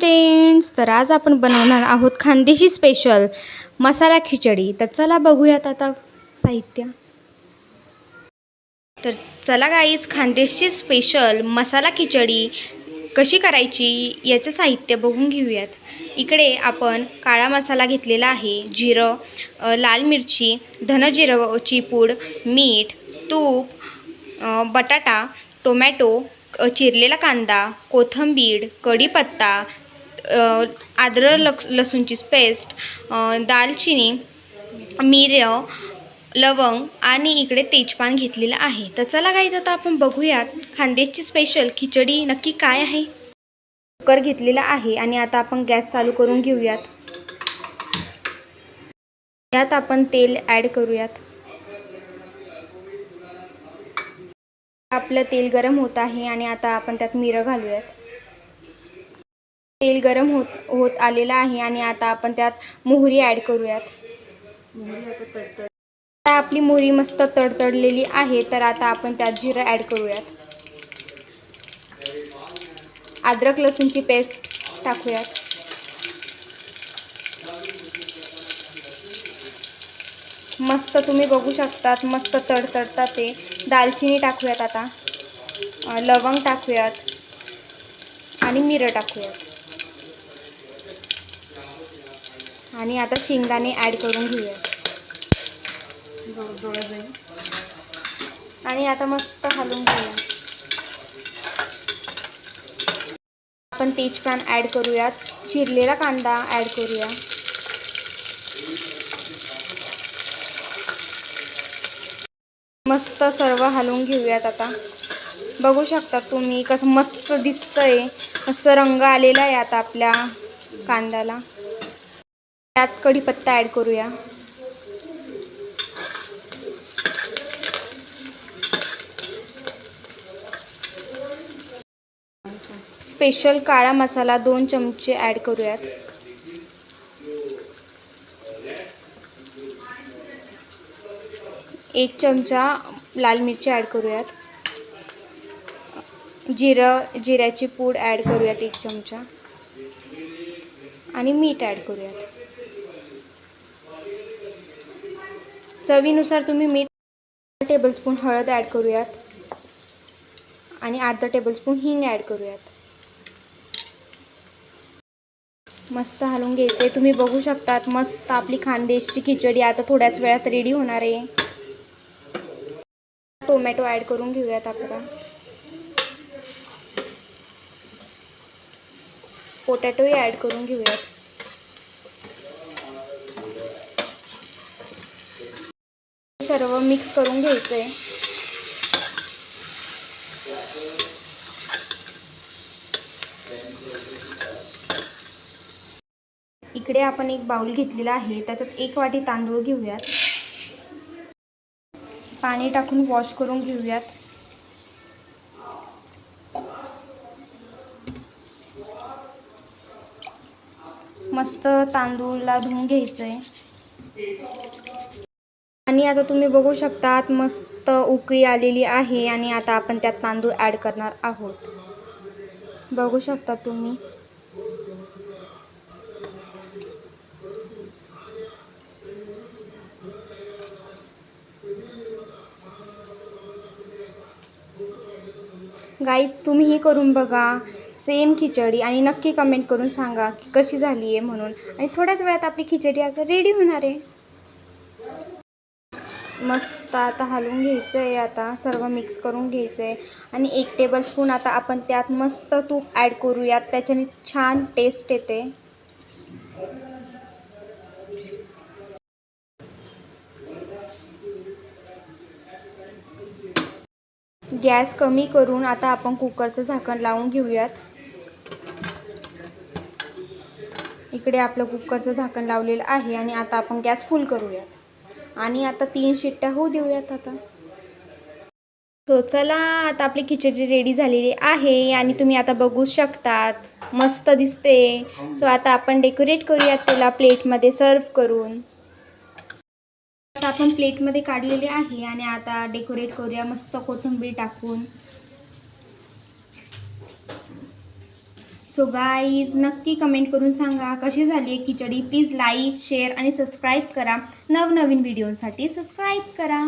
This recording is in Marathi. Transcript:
फ्रेंड्स तर आज आपण बनवणार आहोत खानदेशी स्पेशल मसाला खिचडी. तर चला बघूयात आता साहित्य. तर चला गाईच खानदेशी स्पेशल मसाला खिचडी कशी करायची याचं साहित्य बघून घेऊयात. इकडे आपण काळा मसाला घेतलेला आहे जिरं लाल मिरची धनजिरंची पूड मीठ तूप बटाटा टोमॅटो चिरलेला कांदा कोथिंबीर कढीपत्ता आद्र लक्स लसूणची पेस्ट दालचिनी मिरं लवंग आणि इकडे तेजपान घेतलेलं आहे. तर चला गाईज आता आपण बघूयात खानदेशची स्पेशल खिचडी नक्की काय आहे? कुकर घेतलेला आहे आणि आता आपण गॅस चालू करून घेऊयात. यात आपण तेल ॲड करूयात. आपलं तेल गरम होत आहे आणि आता आपण त्यात मिरं घालूयात. तेल गरम होत होत आलेलं आहे आणि आता आपण त्यात मोहरी ॲड करूयात. आता आपली मोहरी मस्त तडतडलेली आहे तर आता आपण त्यात जिरं ॲड करूयात. अद्रक लसूणची पेस्ट टाकूयात. मस्त तुम्ही बघू शकतात मस्त तडतडतात ते. दालचिनी टाकूयात आता. लवंग टाकूयात. आणि मिरं टाकूयात. आणि आता शेंगदाणे ॲड करून घेऊयात आणि आता मस्त हलवून घेऊया. आपण तेजपान ॲड करूयात. चिरलेला कांदा ॲड करूया. मस्त सर्व हलवून घेऊयात आता. बघू शकता तुम्ही कसं मस्त दिसतंय. मस्त रंग आलेला आहे आता आपल्या कांद्याला. त्यात कढीपत्ता ॲड करूया. स्पेशल काळा मसाला दोन चमचे ॲड करूयात. एक चमचा लाल मिरची ॲड करूयात. जिरं जिऱ्याची पूड ॲड करूयात एक चमचा. आणि मीठ ॲड करूयात. चवीनुसार तुम्ही मीठ टेबलस्पून हळद ॲड करूयात. आणि अर्धा टेबलस्पून हिंग ॲड करूयात. मस्त हलवून घ्यायचे तुम्ही बघू शकतात मस्त आपली खानदेशची खिचडी आता थोड्याच वेळात रेडी होणार आहे. टोमॅटो ॲड करून घेऊयात आपल्याला पोटॅटोही ॲड करून घेऊयात. सर्व मिक्स करून घ्यायचं आहे इकडे आपण एक बाउल घेतलेला आहे. त्याच्यात एक वाटी तांदूळ घेऊयात. पाणी टाकून वॉश करून घेऊयात. मस्त तांदूळला धुवून घ्यायचं आहे आणि आता तुम्ही बघू शकतात मस्त उकळी आलेली आहे आणि आता आपण त्यात तांदूळ ॲड करणार आहोत. बघू शकता तुम्ही. गाईज तुम्हीही करून बघा. सेम खिचडी आणि नक्की कमेंट करून सांगा की कशी झाली आहे म्हणून. आणि थोड्याच वेळात आपली खिचडी आता रेडी होणार आहे. मस्त आता हलवून घ्यायचं आहे आता सर्व मिक्स करून घ्यायचं आहे आणि एक टेबलस्पून आता आपण त्यात मस्त तूप ॲड करूयात त्याच्याने छान टेस्ट येते. गॅस कमी करून आता आपण कुकरचं झाकण लावून घेऊयात. इकडे आपलं कुकरचं झाकण लावलेलं आहे आणि आता आपण गॅस फुल करूयात. आणि आता तीन शिट्ट्या होऊ देऊयात आता. सो चला आता आपली खिचडी रेडी झालेली आहे आणि तुम्ही आता बघू शकतात. मस्त दिसते. सो आता आपण डेकोरेट करूयात त्याला प्लेटमध्ये सर्व करून. आता आपण प्लेटमध्ये काढलेले आहे आणि आता डेकोरेट करूया मस्त कोथिंबीर टाकून. सो गाईज नक्की कमेंट करून सांगा कशी झाली आहे खिचडी. प्लीज लाईक शेअर आणि सबस्क्राईब करा. नवनवीन व्हिडिओसाठी सबस्क्राईब करा.